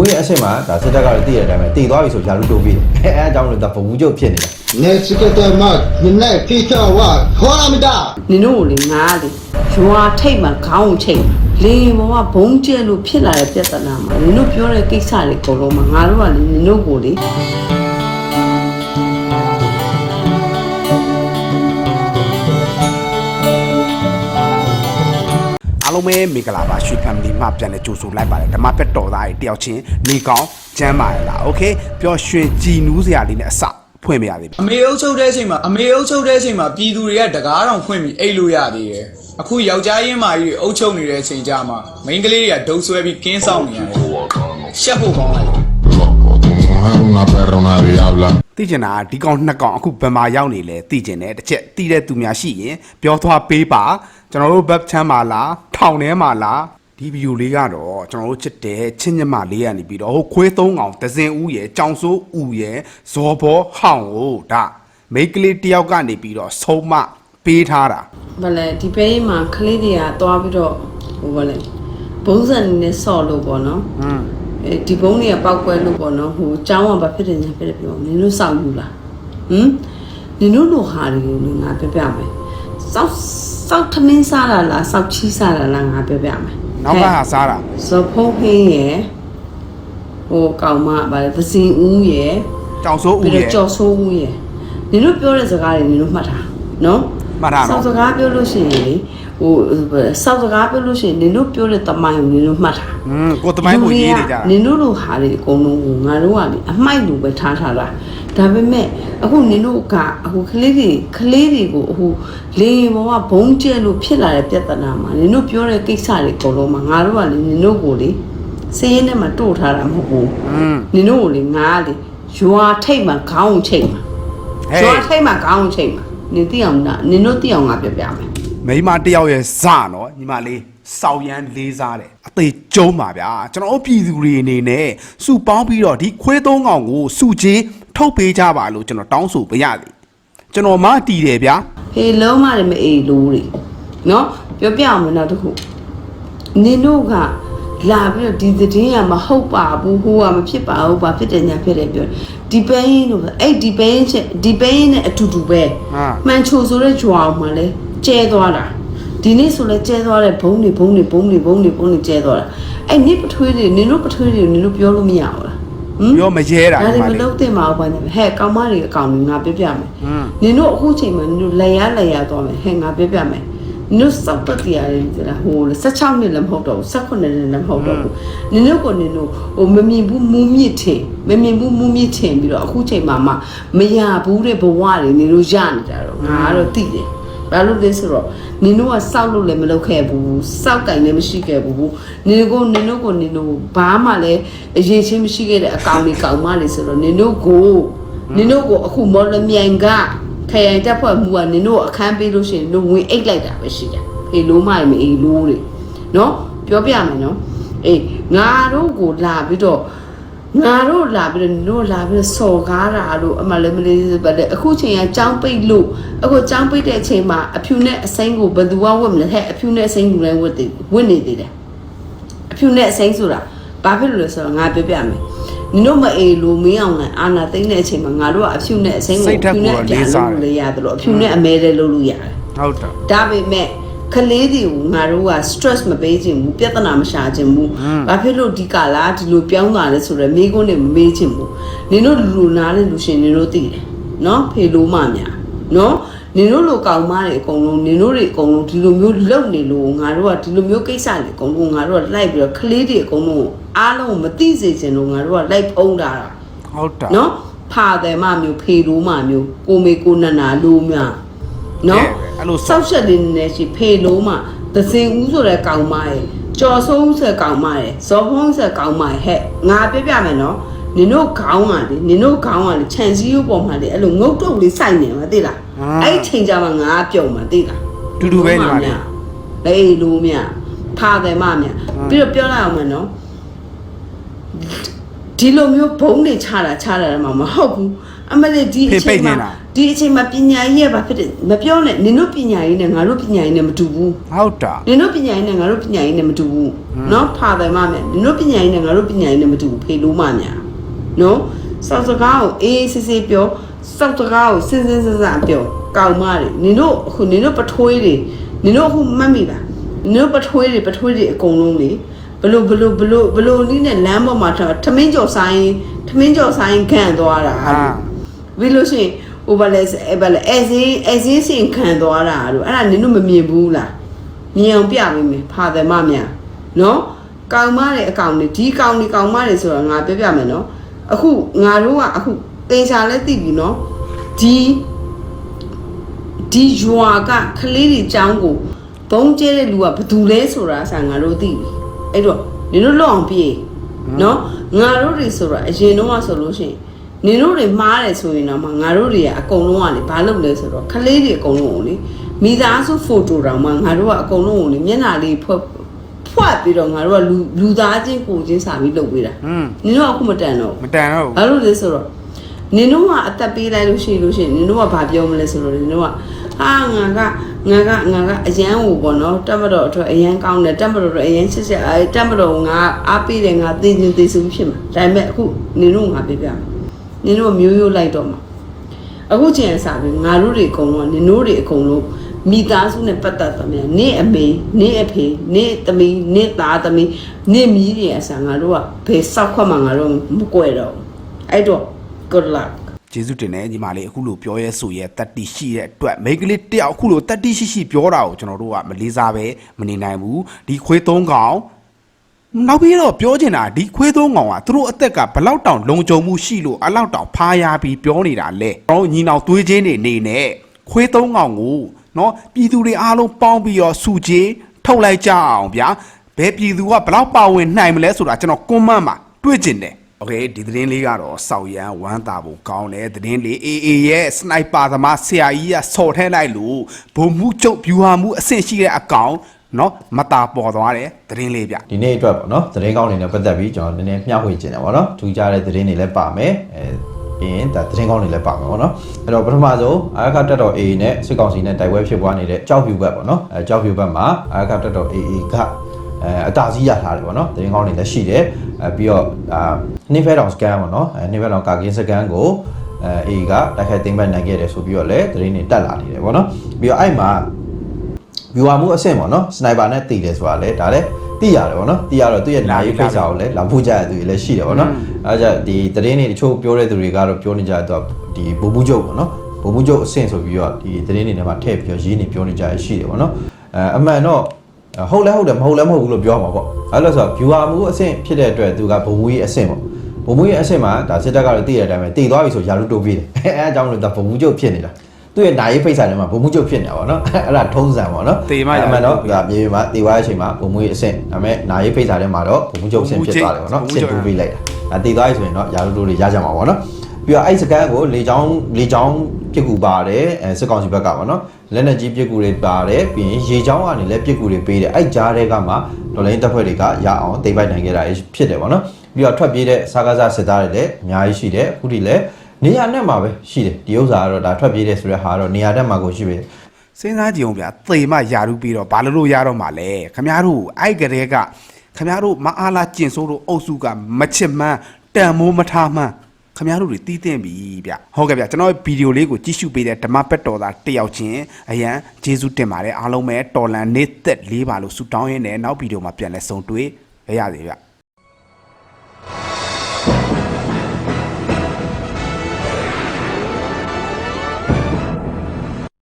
ဘူးရဲ့အဆင့်မှာဒါစစ်တပ်ကလည်းတည်ရတဲ့အတိုင်းပဲတည်သွားပြီဆိုရာလူတိုးပြီးတယ်အဲအဲအကြောင်းလို့ဒါဗဘူးကျုပ်ဖြစ်နေတာနေစကတဲ့မနနေဖိချဝါခေါ်ရမတာနင်တို့ကိုလေငါလေရွာထိတ်မှခေါင်းချိတ်လေဘဝဘုံကျဲလို့ဖြစ်လာတဲ့ပြဿနာမှာနင်တို့ပြောတဲ့ကိစ္စတွေအကုန်လုံးမှာငါတို့ကလေနင်တို့ကိုလေ လုံးပဲမင်္ဂလာပါရွှေ family မှပြန်လဲကြိုဆိုလိုက်ပါတယ်ဓမ္မပက်တော်သားတွေတယောက်ချင်းနေကောင်းကျမ်းပါရလားโอเคပျော်ရွှင်ကြည်နူးစရာလေးနဲ့အစဖွင့်ပြရသေးပြီ အမေအုပ်ချုပ်တဲ့အချိန်မှာအမေအုပ်ချုပ်တဲ့အချိန်မှာပြည်သူတွေကတကားတောင်ဖွင့်ပြီးအိတ်လို့ရသေးတယ်အခုယောက်ျားရင်းမာကြီးတွေအုပ်ချုပ်နေတဲ့အချိန်ကြမှာမိန်းကလေးတွေကဒုံဆွဲပြီးကင်းဆောင်နေရတယ်ရှက်ဖို့ကောင်းလိုက်တယ် Loco, tu mujer una perra, una diabla. သိကျင်တာကဒီကောင်နှစ်ကောင်အခုဘယ်မှာရောက်နေလဲသိကျင်တယ်တစ်ချက်သိတဲ့သူများရှိရင်ပြောသွားပေးပါ ကျွန်တော်တို့ဘက်ချမ်းပါလားထောင်ထဲမှာလားဒီဗီဒီယိုလေးကတော့ကျွန်တော်တို့ချစ်တဲ့ချင်းညမလေးကနေပြီးတော့ဟိုခွေးသုံးကောင်ဒဇင်ဦးရယ်ကြောင်စိုးဦးရယ်ဇော်ဘောဟောင်းဟိုဒါမိန်းကလေးတယောက်ကနေပြီးတော့ဆုံးမပေးထားတာ ဗလဲဒီပဲမှာကလေးတွေကသွားပြီးတော့ဟိုဗလဲဘုံစံနဲ့ဆော့လို့ပေါ့နော် อืม အဲဒီဘုံတွေကပောက်ကွဲလို့ပေါ့နော်ဟိုចောင်းကဘာဖြစ်တယ်ညာဖြစ်တယ်ပြောနင်တို့စောက်ယူလားဟမ်နင်တို့လိုဟာတွေကိုငါပြပြမယ်စောက် စောက်ထမင်းစားတာလားစောက်ချီးစားတာလားငါပြပြမယ်နောက်ကဟာစားတာဇဖုံးဟင်းရယ်ဟိုကောင်မဗါလဲသစင်ဦးရယ်ကြောင်စိုးဦးပြီးရတော့ယ်ကြော်ဆိုးဦးရယ်နင်တို့ပြောတဲ့စကားတွေနင်တို့မှတ်တာနော် မှတ်ထားနော်စောက်စကားပြောလို့ရှိရင်လေ ဟိုစောက်စကားပြောလို့ရှိရင်နင်တို့ပြောတဲ့တမိုင်းကိုနင်တို့မှတ်တာ อืมကိုတမိုင်းကိုရေးနေကြတာ နင်တို့လိုဟာတွေအကုန်လုံးကိုငါတို့ကလေအမိုက်လိုပဲထားထားတာဒါပေမဲ့အခုနင်တို့ကအခုကလေးတွေကလေးတွေကိုအခုလေဘဝဘုံကျဲလို့ဖြစ်လာတဲ့ပြဿနာမှာနင်တို့ပြောတဲ့ကိစ္စတွေအကုန်လုံးမှာငါတို့ကလေနင်တို့ကိုလေစင်းရဲနဲ့မှတို့ထားတာမဟုတ်ဘူး อืม နင်တို့ကိုလေငါကလေရွာထိတ်မှခေါင်းချိတ်မှာ ဟဲ့ ရွာထိတ်မှခေါင်းချိတ်မှာနင်သိအောင်လားနင်တို့သိအောင်ငါပြပြမယ် မိန်းမတစ်ယောက်ရဲ့ဇနော်ညီမလေးစောက်ရမ်းလေးစားတယ်အသေးကျုံးပါဗျာကျွန်တော်တို့ပြည်သူတွေအနေနဲ့စုပေါင်းပြီးတော့ဒီခွေးသုံးကောင်ကိုစုချေးထုတ်ပေးကြပါလို့ကျွန်တော်တောင်းဆိုပေးရသည်ကျွန်တော်မတီးတယ်ဗျာဟေးလုံးမလည်းမအေးလို့တွေနော်ပြောပြအောင်မနောက်တစ်ခုနင်တို့ကလာပြီးတော့ဒီသတင်းကမဟုတ်ပါဘူးဟိုကမဖြစ်ပါဘူးဘာဖြစ်တယ်ညာဖြစ်တယ်ပြောဒီပင်းလို့အဲ့ဒီပင်းချက်ဒီပင်းနဲ့အတူတူပဲဟာမှန်ချိုဆိုတဲ့ကြွားမှာလဲ ကျဲသွားတာဒီနေ့ဆိုလဲကျဲသွားတဲ့ဘုံတွေဘုံတွေဘုံတွေဘုံတွေဘုံတွေကျဲသွားတာအဲ့နိပထွေးတွေနင်တို့ပထွေးတွေနင်တို့ပြောလို့မရဘူးလားဟမ်ပြောမရဲတာဒါညီတွေမမလေးလုပ်သင့်ပါဘူးဘာညာဟဲ့ကောင်မတွေအကောင်တွေငါပြပြမယ်ဟမ်နင်တို့အခုချိန်မှာနင်တို့လက်ရလက်ရသွားမယ်ဟဲ့ငါပြပြမယ်နင်တို့စောက်ပတ်တရားတွေဒီလားဟို16နှစ်လည်းမဟုတ်တော့ဘူး18နှစ်လည်းမဟုတ်တော့ဘူးနင်တို့ကနင်တို့ဟိုမမြင်ဘူးမူးမြစ်ထင်မမြင်ဘူးမူးမြစ်ထင်ပြီးတော့အခုချိန်မှာမှမရဘူးတဲ့ဘဝတွေနင်တို့ရနေတာတော့ငါကတော့သိတယ် ဘာလို့လဲဆိုတော့နင်တို့ကစောက်လို့လည်းမလုပ်ခဲ့ဘူးစောက်ကင်လည်းမရှိခဲ့ဘူးနင်တို့ကနင်တို့ကနင်တို့ဘာမှလည်းအရေးချင်းမရှိခဲ့တဲ့အကောင်တွေကောင်မတွေဆိုတော့နင်တို့ကိုနင်တို့ကိုအခုမော်လမြိုင်ကခရိုင်တက်ဖွဲ့မှုကနင်တို့အခန်းပေးလို့ရှိရင်တို့ဝင်အိတ်လိုက်တာပဲရှိတယ်ဖေလို့မရမအေးလို့တွေနော်ပြောပြမယ်နော်အေးငါတို့ကိုလာပြီးတော့ ငါတို့လာပြီးတော့နင်တို့လာပြီးတော့စော်ကားတာလို့အမလည်းမလေးပဲလေအခုချိန်ကကြောင်းပိတ်လို့အခုကြောင်းပိတ်တဲ့အချိန်မှာအဖြူနဲ့အစိမ်းကိုဘယ်သူကဝတ်မလဲဟဲ့အဖြူနဲ့အစိမ်းကိုလည်းဝတ်သေးဝတ်နေသေးတယ်အဖြူနဲ့အစိမ်းဆိုတာဘာဖြစ်လို့လဲဆိုတော့ငါပြောပြမယ်နင်တို့မအေးလို့မင်းအောင်လည်းအာနာသိမ့်တဲ့အချိန်မှာငါတို့ကအဖြူနဲ့အစိမ်းကိုအဖြူနဲ့အပြန်လို့လည်းရတယ်လို့အဖြူနဲ့အမဲလည်းလုပ်လို့ရတယ်ဟုတ်တယ်ဒါပေမဲ့ ကလေးတွေကိုငါတို့က stress မပေးခြင်းဘူးပြဿနာမရှာခြင်းဘူးဘာဖြစ်လို့ဒီကာလာဒီလိုပြောင်းလာလဲဆိုတော့မိကုန်းတွေမမေးခြင်းဘူးနင်တို့လူလူနားတဲ့လူရှင်နင်တို့သိတယ်နော်ဖေလို့မများနော်နင်တို့လိုကောင်မတွေအကုန်လုံးနင်တို့တွေအကုန်လုံးဒီလိုမျိုးလုံနေလို့ငါတို့ကဒီလိုမျိုးကိစ္စတွေအကုန်လုံးငါတို့ကလိုက်ပြီးတော့ကလေးတွေအကုန်လုံးအားလုံးမသိစေချင်လို့ငါတို့ကလိုက်ဖုံးတာတာဟုတ်တာနော်ဖာတယ်မမျိုးဖေလို့မမျိုးကိုမေကိုနနာလို့များနော် အဲ့လိုစောက်ရှက်လေးနေရှိဖေလို့မသစင်ဦးဆိုတဲ့ကောင်မရဲ့ကြော်ဆုံးဆိုတဲ့ကောင်မရဲ့ဇော်ဖုံးဆိုတဲ့ကောင်မရဲ့ဟဲ့ငါပြပြမယ်နော်နင်တို့ခေါင်းကလေနင်တို့ခေါင်းကလေခြံစည်းရိုးပေါ်မှာလေအဲ့လိုငုတ်တုတ်လေးစိုက်နေမှာသိလားအဲ့ဒီချိန်ကြမှာငါပြုံမှာသိလားတူတူပဲညီမလေးလေလို့မြဖာတယ်မမြပြီးတော့ပြောလိုက်အောင်မယ်နော်ဒီလိုမျိုးဘုံတွေချတာချတာမှမဟုတ်ဘူးအမလေးဒီအချိန်မှာ ဒီအချိန်မှာပညာရေးရပါဖြစ်တယ်မပြောနဲ့နင်တို့ပညာရေးနဲ့ငါတို့ပညာရေးနဲ့မတူဘူးဟုတ်တာနင်တို့ပညာရေးနဲ့ငါတို့ပညာရေးနဲ့မတူဘူးနော်ဖာတယ်မမြနင်တို့ပညာရေးနဲ့ငါတို့ပညာရေးနဲ့မတူဘူးဖေလို့မမြနော်စောက်စကားကိုအေးအေးဆေးဆေးပြောစောက်စကားကိုစဉ်းစဉ်းစားစားပြောကောင်းမတယ်နင်တို့အခုနင်တို့ပထွေးတွေနင်တို့အခုမှတ်မိလားနင်တို့ပထွေးတွေပထွေးတွေအကုန်လုံးလေဘလို့ဘလို့ဘလို့ဘလို့နီးနဲ့လမ်းပေါ်မှာထမင်းကြော်ဆိုင်ထမင်းကြော်ဆိုင်ခံသွားတာဟာဘီလို့ရှိရင် ဟိုဘာလဲအဲဘာလဲအဲစင်းအဲစင်းစင်ခံသွားတာတို့အဲ့ဒါနင်တို့မမြင်ဘူးလားမြင်အောင်ပြပေးမယ်ဖာတယ်မများနော်ကောင်မတဲ့အကောင်တွေဒီကောင်တွေကောင်မတွေဆိုတော့ငါပြောပြမယ်နော်အခုငါတို့ကအခုတင်ချာလဲသိပြီနော်ဒီဒီယွာကကလေးတွေចောင်းကိုဘုံကျဲတဲ့လူကဘယ်သူလဲဆိုတာဆာငါတို့သိပြီအဲ့တော့နင်တို့လွတ်အောင်ပြေးနော်ငါတို့တွေဆိုတော့အရင်တော့ဆိုလို့ရှိရင် နင်တို့တွေမှားတယ်ဆိုရင်တော့မှငါတို့တွေကအကုန်လုံးကလေဘာလုပ်လဲဆိုတော့ခလေးတွေအကုန်လုံးကိုလေမိသားစုဖိုတိုတောင်မှငါတို့ကအကုန်လုံးကိုလေမျက်နှာလေးဖွက်ဖွက်ပြီးတော့ငါတို့ကလူလူသားချင်းကိုချင်းစာပြီးလုပ်ပေးတာဟွန်းနင်တို့ကအခုမတန်တော့မတန်တော့ဘူးဘာလို့လဲဆိုတော့နင်တို့ကအသက်ပေးလိုက်လို့ရှိလို့ရှိရင်နင်တို့ကဘာပြောမလဲဆိုတော့နင်တို့ကဟာငါကငါကငါကအရန်ဟိုပေါ့နော်တက်မတော်အတွက်အရန်ကောင်းတယ်တက်မတော်အတွက်အရန်ချစ်ချက်အဲတက်မတော်ငါအားပေးတယ်ငါသိချင်းသိစုဖြစ်မှာဒါပေမဲ့အခုနင်တို့ငါပြပြမယ် နင်တို့မျိုးရိုးလိုက်တော့မှာအခုချိန်အစားပဲငါတို့တွေအကုန်လုံးကနင်တို့တွေအကုန်လုံးမိသားစုနဲ့ပတ်သက်သမျှနင့်အမေနင့်အဖေနင့်သမီးနင့်သားသမီးနင့်မီးတွေအစားငါတို့ကဘယ်စောက်ခွက်မှငါတို့မကွယ်တော့ဘူးအဲ့တော့ good luck ကျေးဇူးတင်တယ်ညီမလေးအခုလိုပြောရဲဆိုရဲတတ္တိရှိတဲ့အတွက်မိန်းကလေးတယောက်အခုလိုတတ္တိရှိရှိပြောတာကိုကျွန်တော်တို့ကမလေးစားပဲမနေနိုင်ဘူးဒီခွေးသုံးကောင် နောက်ပြီးတော့ပြောချင်တာဒီခွေးသုံးကောင်ကသူတို့အသက်ကဘလောက်တောင်လုံခြုံမှုရှိလို့အလောက်တောင်ဖားရပြီးပြောနေတာလဲကျွန်တော်တို့ညီနောင်သွေးချင်းတွေနေနဲ့ခွေးသုံးကောင်ကိုနော်ပြည်သူတွေအားလုံးပေါင်းပြီးတော့စုချေထုတ်လိုက်ကြအောင်ဗျာဘယ်ပြည်သူကဘလောက်ပါဝင်နိုင်မလဲဆိုတာကျွန်တော်ကွန်မန့်မှာတွေ့ကျင်တယ် โอเคဒီသတင်းလေးကတော့စောက်ရန်ဝမ်းသာဖို့ကောင်းတယ်သတင်းလေး AA ရဲ့စနိုက်ပါသမားဆရာကြီးကစော်ထဲလိုက်လို့ဘုံမှုကျုပ်ဗျူဟာမှုအဆင့်ရှိတဲ့အကောင် နော်မตาပေါ်သွားတဲ့သတင်းလေးဗျဒီနေ့အတွက်ပေါ့နော်သတင်းကောင်းတွေနဲ့ပတ်သက်ပြီးကျွန်တော်နည်းနည်းမျှဝေခြင်းတယ်ပေါ့နော်ထူးခြားတဲ့သတင်းတွေလည်းပါမယ်အဲပြီးရင်ဒါသတင်းကောင်းတွေလည်းပါမှာပေါ့နော်အဲ့တော့ပထမဆုံးအာခတက်တော် AA နဲ့စစ်ကောင်စီနဲ့တိုက်ပွဲဖြစ်ပွားနေတဲ့ကြောက်ဖြူဘက်ပေါ့နော်အဲကြောက်ဖြူဘက်မှာအာခတက်တော် AA ကအဲအတာစီးရထားတယ်ပေါ့နော်သတင်းကောင်းတွေလည်းရှိတယ်အဲပြီးတော့အာနိဖဲတောင်စကန်ပေါ့နော်အဲနိဖဲတောင်ကာကင်းစကန်ကိုအဲ AA ကတိုက်ခိုက်သိမ်းပိုက်နိုင်ခဲ့တယ်ဆိုပြီးတော့လည်းသတင်းတွေတက်လာနေတယ်ပေါ့နော်ပြီးတော့အဲ့မှာ view မှုအဆင့်ပေါ့နော်စနိုက်ပါနဲ့တည်တယ်ဆိုတာလေဒါလည်းသိရတယ်ပေါ့နော်သိရတော့သူ့ရဲ့နာရီဖိတ်စာကိုလည်းလာဖို့ကြရသူတွေလည်းရှိတယ်ပေါ့နော်အဲဒါကြဒီသတင်းတွေတချို့ပြောတဲ့သူတွေကတော့ပြောနေကြတော့ဒီဘူဘူးကျုပ်ပေါ့နော်ဘူဘူးကျုပ်အဆင့်ဆိုပြီးတော့ဒီသတင်းတွေထဲမှာထည့်ပြီးတော့ရေးနေပြောနေကြရရှိတယ်ပေါ့နော်အဲအမှန်တော့ဟုတ်လဲဟုတ်တယ်မဟုတ်လဲမဟုတ်ဘူးလို့ပြောမှာပေါ့အဲလို့ဆိုတော့ view မှုအဆင့်ဖြစ်တဲ့အတွက်သူကဘူဘူးကြီးအဆင့်ပေါ့ဘူဘူးကြီးအဆင့်မှာဒါစစ်တပ်ကတော့သိတဲ့အတိုင်းပဲတည်သွားပြီဆိုရာလူတိုးပြီးတယ်အဲအဲအကြောင်းလို့ဒါဘူဘူးကျုပ်ဖြစ်နေတာ သူ့ရဲ့နာရီဖိတ်စာထဲမှာဘုံမှုကျုပ်ဖြစ်နေတာပေါ့နော်အဲ့ဒါထုံးစံပေါ့နော်တေမရအမှန်တော့ဒါမြေပြင်မှာတေသွားတဲ့အချိန်မှာဘုံမွေးအဆင့်ဒါပေမဲ့နာရေးဖိတ်စာထဲမှာတော့ဘုံမွေးချုပ်အဆင့်ဖြစ်သွားတယ်ပေါ့နော်အဆင့်တူပေးလိုက်တာဒါတေသွားပြီဆိုရင်တော့ရာလူတို့တွေရကြမှာပေါ့နော်ပြီးတော့အဲ့စကန်ကိုလေချောင်းလေချောင်းပြစ်ကူပါတယ်အဲစစ်ကောင်စီဘက်ကပေါ့နော်လက်နက်ကြီးပြစ်ကူတွေပါတယ်ပြီးရင်ရေချောင်းကနေလည်းပြစ်ကူတွေပေးတယ်အဲ့ကြားထဲကမှဒေါ်လာတပ်ဖွဲ့တွေကရအောင်တိတ်ပိုက်နိုင်ခဲ့တာဖြစ်တယ်ပေါ့နော်ပြီးတော့ထွက်ပြေးတဲ့စားကားစားစစ်သားတွေလည်းအများကြီးရှိတယ်အခုထိလည်း နေရာနဲ့မှာပဲရှိတယ်ဒီဥစ္စာကတော့ဒါထွက်ပြေးတဲ့ဆိုတဲ့ဟာကတော့နေရာတက်မှာကိုရှိပြီစဉ်းစားကြည့်အောင်ဗျာသေမယာရုပြီးတော့ဘာလို့လို့ရတော့မှာလဲခမားတို့အဲ့ကလေးကခမားတို့မအားလာကျင်ဆိုးတို့အုပ်စုကမချစ်မှန်းတန်မိုးမထားမှန်းခမားတို့တွေတီးတင်ပြီဗျဟုတ်ကဲ့ဗျကျွန်တော်ဗီဒီယိုလေးကိုကြည့်ရှုပေးတဲ့ဓမ္မပက်တော်သားတယောက်ချင်းအရန်ဂျေဇုတင်ပါတယ်အားလုံးပဲတော်လန်နေသက်လေးပါလို့ဆုတောင်းရင်းနဲ့နောက်ဗီဒီယိုမှာပြန်လဲဆုံတွေ့ရရစေဗျ